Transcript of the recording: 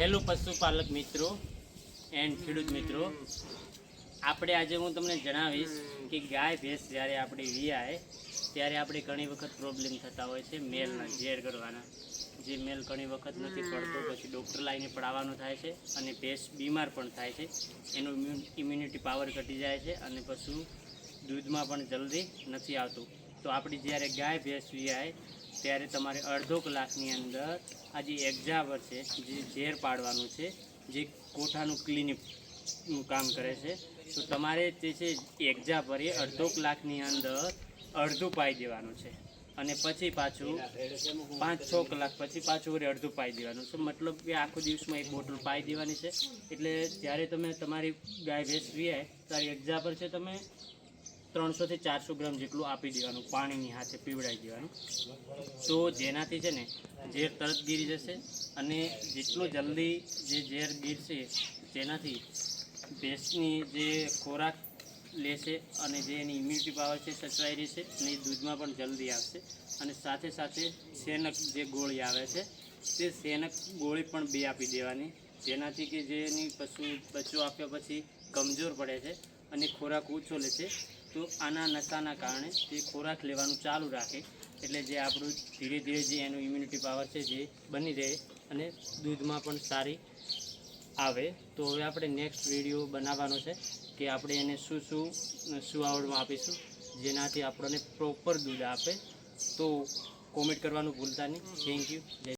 Hello પશુપાલક મિત્રો and ખેડૂત મિત્રો. આપણે આજે હું તમને જણાવીશ કે ગાય, ભેંસ જ્યારે આપણે વિયાય, ત્યારે આપણે ઘણી વખત પ્રોબ્લેમ થતા હોય છે મેલના, ઝેર કરવાના જે મેલ ઘણી વખત નથી પડતો, પછી ડૉક્ટર લાવીને પડાવવાનું થાય છે અને ભેંસ બીમાર પણ થાય છે. એનું ઇમ્યુનિટી પાવર ઘટી જાય છે અને પશુ દૂધમાં પણ જલ્દી નથી આવતું. તો આપણી જ્યારે ગાય ભેંસ વિયાય ત્યારે તમારે અડધો કલાકની અંદર આ જે એક્ઝાવર છે, જે ઝેર પાડવાનું છે, જે કોઠાનું ક્લિનિકનું કામ કરે છે, તો તમારે તે છે એક્ઝાવર એ અડધો કલાકની અંદર અડધું પાઈ દેવાનું છે. અને પછી પાછું પાંચ છ કલાક પછી પાછું વળી અડધું પાઈ દેવાનું છે. મતલબ કે આખો દિવસમાં એક બોટલ પાઈ દેવાની છે. એટલે જ્યારે તમે તમારી ગાય ભેંસ વિયાય ત્યારે પર છે તમે ત્રણસોથી ચારસો ગ્રામ જેટલું આપી દેવાનું, પાણીની હાથે પીવડાવી દેવાનું. તો જેનાથી છે ને, ઝેર તરત ગીરી જશે અને જેટલું જલ્દી જે ઝેર ગીરશે તેનાથી ભેંસની જે ખોરાક લેશે અને જે એની ઇમ્યુનિટી પાવર છે સચવાઈ રહેશે અને દૂધમાં પણ જલ્દી આવશે. અને સાથે સાથે સેનક જે ગોળી આવે છે, તે સેનક ગોળી પણ બે આપી દેવાની. જેનાથી કે જેની પશુ બચ્ચો આપ્યા પછી કમજોર પડે છે અને ખોરાક ઓછો લે છે. તો આના નશાના કારણે તે ખોરાક લેવાનું ચાલુ રાખે. એટલે જે આપણું ધીરે ધીરે જે એનું ઇમ્યુનિટી પાવર છે જે બની રહે અને દૂધમાં પણ સારી આવે. તો હવે આપણે નેક્સ્ટ વીડિયો બનાવવાનો છે કે આપણે એને શું શું આવડમાં આપીશું, જેનાથી આપણને પ્રોપર દૂધ આપે. તો કોમેન્ટ કરવાનું ભૂલતા નહીં. Thank you